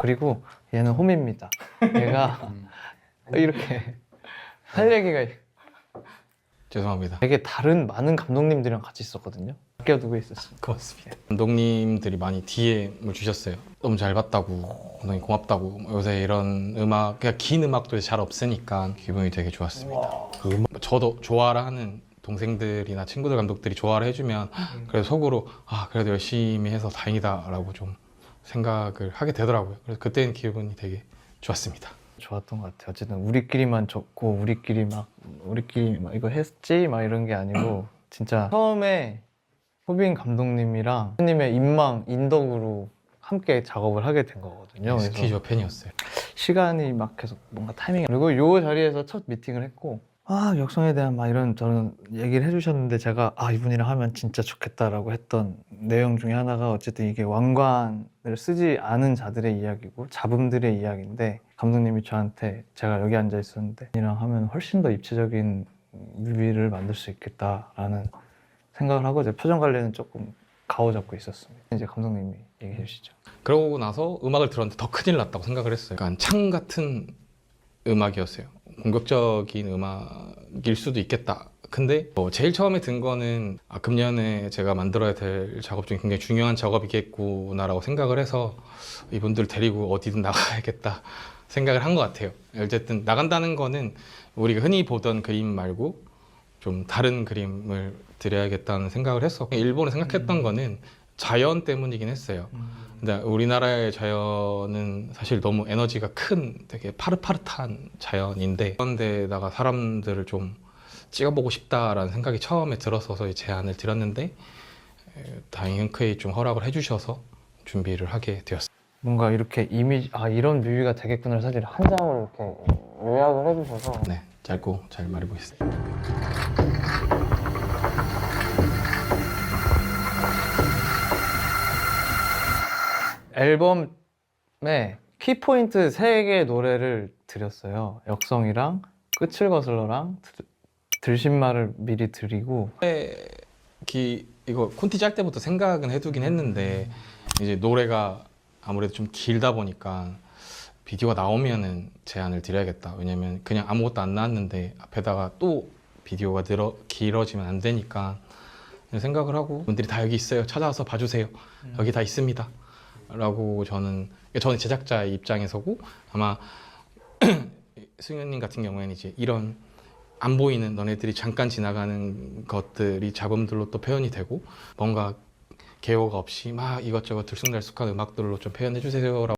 그리고 얘는 홈입니다. 얘가 이렇게 할 얘기가 죄송합니다. 되게 다른 많은 감독님들이랑 같이 있었거든요. 아껴두고 있었어요. 고맙습니다. 감독님들이 많이 DM을 주셨어요. 너무 잘 봤다고, 감독님 고맙다고. 뭐 요새 이런 음악, 그냥 긴 음악도 잘 없으니까 기분이 되게 좋았습니다. 저도 좋아라 하는 동생들이나 친구들 감독들이 좋아를 해주면 그래서 속으로 아 그래도 열심히 해서 다행이다라고 좀 생각을 하게 되더라고요. 그래서 그때는 기분이 되게 좋았습니다. 좋았던 것 같아요. 어쨌든 우리끼리만 좋고 우리끼리 막 우리끼리 막 이거 했지 막 이런 게 아니고 진짜 처음에 호빈 감독님이랑 님의 인망 인덕으로 함께 작업을 하게 된 거거든요. 그래서 스키저 팬이었어요. 시간이 막 계속 뭔가 타이밍이 그리고 요 자리에서 첫 미팅을 했고 아 역성에 대한 막 이런 저는 얘기를 해주셨는데 제가 아 이분이랑 하면 진짜 좋겠다라고 했던 내용 중에 하나가 어쨌든 이게 왕관을 쓰지 않은 자들의 이야기고 잡음들의 이야기인데 감독님이 저한테 제가 여기 앉아 있었는데 이랑 하면 훨씬 더 입체적인 뮤비를 만들 수 있겠다라는 생각을 하고 제 표정 관리는 조금 가오잡고 있었습니다. 이제 감독님이 얘기해 주시죠. 그러고 나서 음악을 들었는데 더 큰일 났다고 생각을 했어요. 약간 창 같은 음악이었어요. 공격적인 음악일 수도 있겠다. 근데 뭐 제일 처음에 든 거는 아, 금년에 제가 만들어야 될 작업 중에 굉장히 중요한 작업이겠구나라고 생각을 해서 이분들 데리고 어디든 나가야겠다 생각을 한 것 같아요. 어쨌든 나간다는 거는 우리가 흔히 보던 그림 말고 좀 다른 그림을 드려야겠다는 생각을 했어. 일본에 생각했던 거는 자연 때문이긴 했어요. 근데 우리나라의 자연은 사실 너무 에너지가 큰 되게 파릇파릇한 자연인데 그런 데다가 사람들을 좀 찍어보고 싶다라는 생각이 처음에 들어서서 이 제안을 드렸는데 에, 다행히 흔쾌히 좀 허락을 해주셔서 준비를 하게 되었습니다. 뭔가 이렇게 이미지 아 이런 뮤비가 되겠구나 사실 한 장을 이렇게 요약을 해주셔서 네, 짧고 잘 말해보겠습니다. 앨범에 키포인트 세 개의 노래를 드렸어요. 역성이랑 끝을 거슬러랑 들- 들신말을 미리 드리고 기 이거 콘티 짤 때부터 생각은 해두긴 했는데 이제 노래가 아무래도 좀 길다 보니까 비디오가 나오면은 제안을 드려야겠다. 왜냐면 그냥 아무것도 안 나왔는데 앞에다가 또 비디오가 늘어 길어지면 안 되니까 생각을 하고 분들이 다 여기 있어요. 찾아와서 봐주세요. 여기 다 있습니다. 라고 저는 저는 제작자 입장에서고 아마 승현님 같은 경우에는 이제 이런 안 보이는 너네들이 잠깐 지나가는 것들이 잡음들로 또 표현이 되고 뭔가 개요가 없이 막 이것저것 들쑥날쑥한 음악들로 좀 표현해 주세요라고